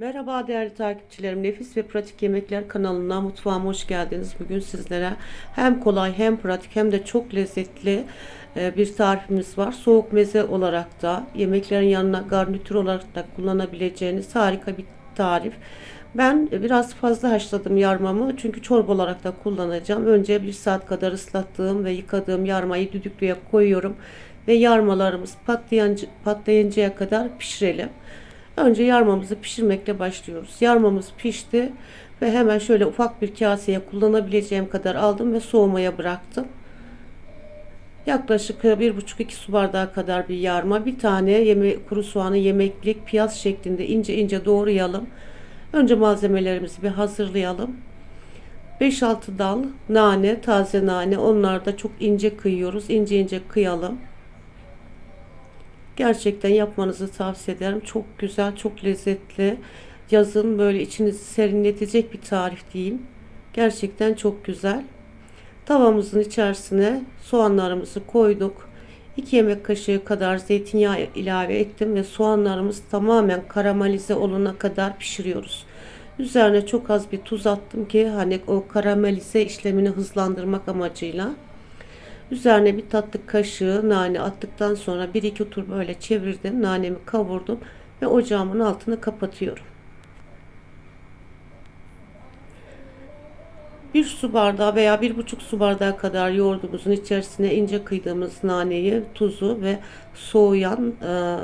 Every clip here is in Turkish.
Merhaba değerli takipçilerim. Nefis ve Pratik Yemekler kanalına mutfağıma hoş geldiniz. Bugün sizlere hem kolay hem pratik hem de çok lezzetli e, bir tarifimiz var. Soğuk meze olarak da yemeklerin yanına garnitür olarak da kullanabileceğiniz harika bir tarif. Ben biraz fazla haşladım yarmamı çünkü çorba olarak da kullanacağım. Önce bir saat kadar ıslattığım ve yıkadığım yarmayı düdüklüye koyuyorum ve yarmalarımız patlayınca, patlayıncaya kadar pişirelim. Önce yarmamızı pişirmekle başlıyoruz. Yarmamız pişti ve hemen şöyle ufak bir kaseye kullanabileceğim kadar aldım ve soğumaya bıraktım. Yaklaşık 1,5-2 su bardağı kadar bir yarma, bir tane yeme kuru soğanı yemeklik piyaz şeklinde ince ince doğrayalım. Önce malzemelerimizi bir hazırlayalım. 5-6 dal nane, taze nane. Onlar da çok ince kıyıyoruz. İnce ince kıyalım. Gerçekten yapmanızı tavsiye ederim. Çok güzel, çok lezzetli. Yazın böyle içinizi serinletecek bir tarif diyeyim. Gerçekten çok güzel. Tavamızın içerisine soğanlarımızı koyduk. 2 yemek kaşığı kadar zeytinyağı ilave ettim ve soğanlarımız tamamen karamelize olana kadar pişiriyoruz. Üzerine çok az bir tuz attım ki hani o karamelize işlemini hızlandırmak amacıyla. Üzerine bir tatlı kaşığı nane attıktan sonra bir iki tur böyle çevirdim. Nanemi kavurdum ve ocağımın altını kapatıyorum. Bir su bardağı veya bir buçuk su bardağı kadar yoğurdumuzun içerisine ince kıydığımız naneyi, tuzu ve soğuyan e,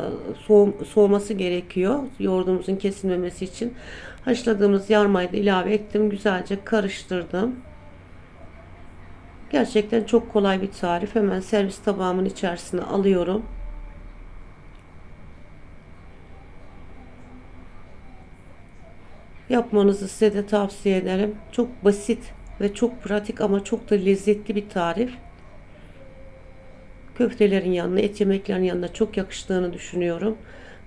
soğum, soğuması gerekiyor. Yoğurdumuzun kesilmemesi için haşladığımız yarmayı da ilave ettim. Güzelce karıştırdım. Gerçekten çok kolay bir tarif. Hemen servis tabağımın içerisine alıyorum. Yapmanızı size de tavsiye ederim. Çok basit ve çok pratik ama çok da lezzetli bir tarif. Köftelerin yanına, et yemeklerin yanına çok yakıştığını düşünüyorum.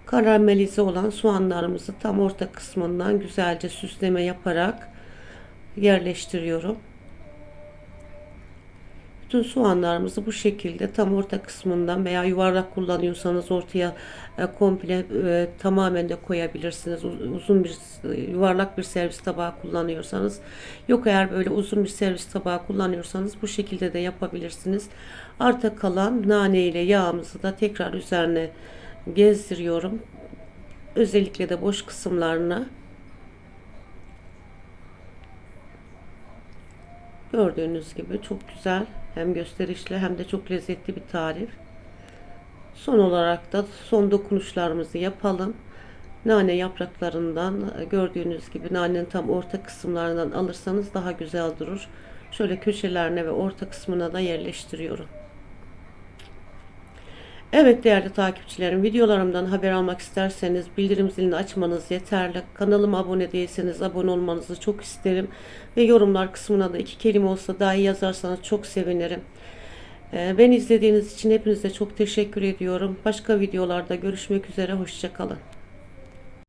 Karamelize olan soğanlarımızı tam orta kısmından güzelce süsleme yaparak yerleştiriyorum. Bütün soğanlarımızı bu şekilde tam orta kısmından veya yuvarlak kullanıyorsanız ortaya e, komple e, tamamen de koyabilirsiniz. Uzun bir yuvarlak bir servis tabağı kullanıyorsanız yok eğer böyle uzun bir servis tabağı kullanıyorsanız bu şekilde de yapabilirsiniz. Arta kalan nane ile yağımızı da tekrar üzerine gezdiriyorum. Özellikle de boş kısımlarına Gördüğünüz gibi çok güzel hem gösterişli hem de çok lezzetli bir tarif. Son olarak da son dokunuşlarımızı yapalım. Nane yapraklarından gördüğünüz gibi nanenin tam orta kısımlarından alırsanız daha güzel durur. Şöyle köşelerine ve orta kısmına da yerleştiriyorum. Evet değerli takipçilerim videolarımdan haber almak isterseniz bildirim zilini açmanız yeterli. Kanalıma abone değilseniz abone olmanızı çok isterim. Ve yorumlar kısmına da iki kelime olsa dahi yazarsanız çok sevinirim. Ee, beni izlediğiniz için hepinize çok teşekkür ediyorum. Başka videolarda görüşmek üzere. Hoşçakalın.